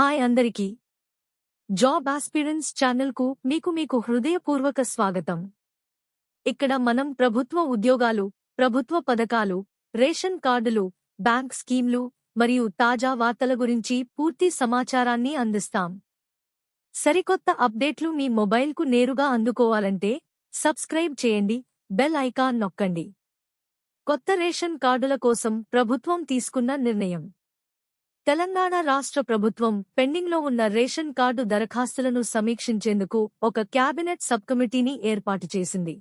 Hi అందరికీ. Job aspirants ఛానల్కు మీకు మీకు హృదయపూర్వక స్వాగతం. ఇక్కడ మనం ప్రభుత్వ ఉద్యోగాలు ప్రభుత్వ పథకాలు రేషన్ కార్డులు బ్యాంక్ స్కీమ్లు మరియు తాజా వార్తల గురించి పూర్తి సమాచారాన్ని అందిస్తాం. సరికొత్త అప్డేట్లు మీ మొబైల్కు నేరుగా అందుకోవాలంటే సబ్స్క్రైబ్ చేయండి బెల్ ఐకాన్ నొక్కండి. కొత్త రేషన్ కార్డుల కోసం ప్రభుత్వం తీసుకున్న నిర్ణయం. తెలంగాణ రాష్ట్ర ప్రభుత్వం పెండింగ్లో ఉన్న రేషన్ కార్డు దరఖాస్తులను సమీక్షించేందుకు ఒక క్యాబినెట్ సబ్ కమిటీని ఏర్పాటు చేసింది.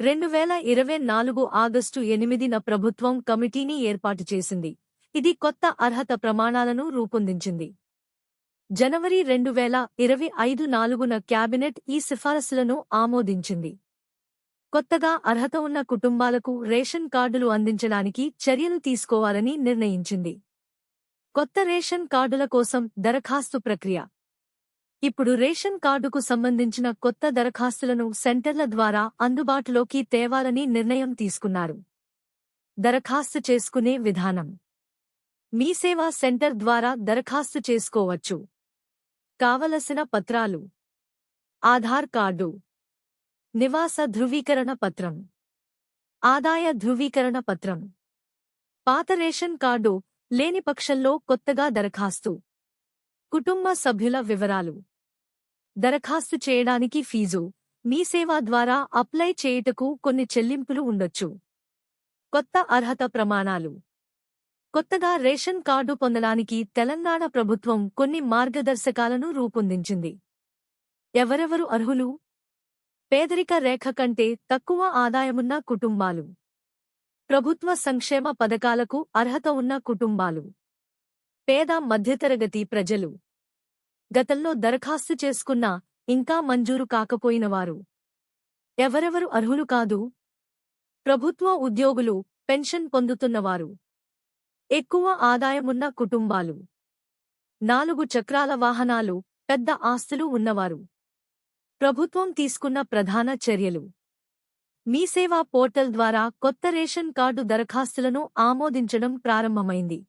రెండు వేల ఇరవై నాలుగు ఆగస్టు ఎనిమిదిన ప్రభుత్వం కమిటీని ఏర్పాటు చేసింది. ఇది కొత్త అర్హత ప్రమాణాలను రూపొందించింది. జనవరి రెండు వేల ఇరవై ఐదు నాలుగున క్యాబినెట్ ఈ సిఫారసులను ఆమోదించింది. కొత్తగా అర్హత ఉన్న కుటుంబాలకు రేషన్ కార్డులు అందించడానికి చర్యలు తీసుకోవాలని నిర్ణయించింది. కొత్త రేషన్ కార్డుల కోసం దరఖాస్తు ప్రక్రియ. ఇప్పుడు రేషన్ కార్డుకు సంబంధించిన కొత్త దరఖాస్తులను సెంటర్ల ద్వారా అందుబాటులోకి తేవాలని నిర్ణయం తీసుకున్నారు. దరఖాస్తు చేసుకునే విధానం. మీ సేవా సెంటర్ ద్వారా దరఖాస్తు చేసుకోవచ్చు. కావలసిన పత్రాలు. ఆధార్ కార్డు. నివాస ధృవీకరణ పత్రం. ఆదాయ ధృవీకరణ పత్రం. పాత రేషన్ కార్డు లేని పక్షంలో కొత్తగా దరఖాస్తు. కుటుంబ సభ్యుల వివరాలు. దరఖాస్తు చేయడానికి ఫీజు. మీ సేవ ద్వారా అప్లై చేయుటకు కొన్ని చెల్లింపులు ఉండొచ్చు. కొత్త అర్హత ప్రమాణాలు. కొత్తగా రేషన్ కార్డు పొందడానికి తెలంగాణ ప్రభుత్వం కొన్ని మార్గదర్శకాలను రూపొందించింది. ఎవరెవరు అర్హులు? పేదరిక రేఖ కంటే తక్కువ ఆదాయమున్న కుటుంబాలు. ప్రభుత్వ సంక్షేమ పథకాలకు అర్హత ఉన్న కుటుంబాలు. పేద మధ్యతరగతి ప్రజలు. గతంలో దరఖాస్తు చేసుకున్నా ఇంకా మంజూరు కాకపోయినవారు. ఎవరెవరు అర్హులు కాదు? ప్రభుత్వ ఉద్యోగులు పెన్షన్ పొందుతున్నవారు. ఎక్కువ ఆదాయమున్న కుటుంబాలు. నాలుగు చక్రాల వాహనాలు పెద్ద ఆస్తులు ఉన్నవారు. ప్రభుత్వం తీసుకున్న ప్రధాన చర్యలు. మీ సేవా పోర్టల్ ద్వారా కొత్త రేషన్ కార్డు దరఖాస్తులను ఆమోదించడం ప్రారంభమైంది.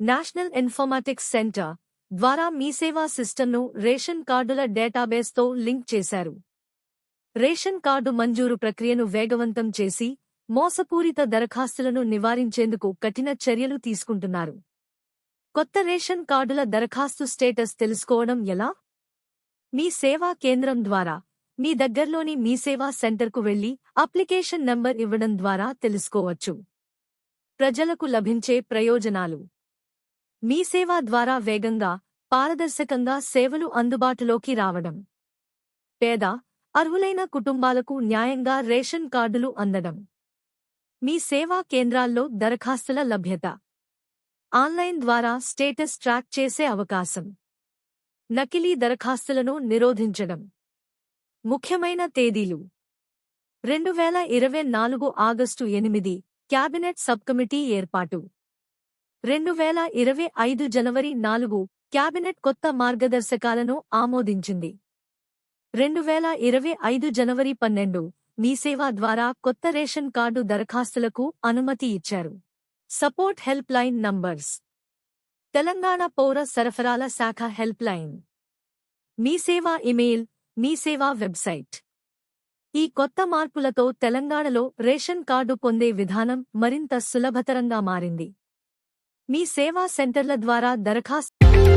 నేషనల్ ఇన్ఫర్మాటిక్స్ సెంటర్ ద్వారా మీ సేవా సిస్టమ్ను రేషన్ కార్డుల డేటాబేస్తో లింక్ చేశారు. రేషన్ కార్డు మంజూరు ప్రక్రియను వేగవంతం చేసి మోసపూరిత దరఖాస్తులను నివారించేందుకు కఠిన చర్యలు తీసుకుంటున్నారు. కొత్త రేషన్ కార్డుల దరఖాస్తు స్టేటస్ తెలుసుకోవడం ఎలా? మీ సేవా కేంద్రం ద్వారా మీ దగ్గర్లోని మీ సేవా సెంటర్కు వెళ్ళి అప్లికేషన్ నంబర్ ఇవ్వడం ద్వారా తెలుసుకోవచ్చు. ప్రజలకు లభించే ప్రయోజనాలు. మీ సేవా ద్వారా వేగంగా పారదర్శకంగా సేవలు అందుబాటులోకి రావడం. పేద అర్హులైన కుటుంబాలకు న్యాయంగా రేషన్ కార్డులు అందడం. మీ సేవా కేంద్రాల్లో దరఖాస్తుల లభ్యత. ఆన్లైన్ ద్వారా స్టేటస్ ట్రాక్ చేసే అవకాశం. నకిలీ దరఖాస్తులను నిరోధించడం. ముఖ్యమైన తేదీలు. రెండు వేల ఇరవై నాలుగు ఆగస్టు ఎనిమిది క్యాబినెట్ సబ్ కమిటీ ఏర్పాటు. రెండు వేల ఇరవై ఐదు జనవరి నాలుగు క్యాబినెట్ కొత్త మార్గదర్శకాలను ఆమోదించింది. రెండు వేల ఇరవై ఐదు జనవరి పన్నెండు మీ సేవ ద్వారా కొత్త రేషన్ కార్డు దరఖాస్తులకు అనుమతి ఇచ్చారు. Support help line numbers. Telangana పౌర సరఫరాల శాఖ help line MeeSeva email Mee Seva website. ఈ కొత్త మార్పులతో తెలంగాణలో రేషన్ కార్డు పొందే విధానం మరింత సులభతరంగా మారింది. మీ సేవా సెంటర్ల ద్వారా దరఖాస్తు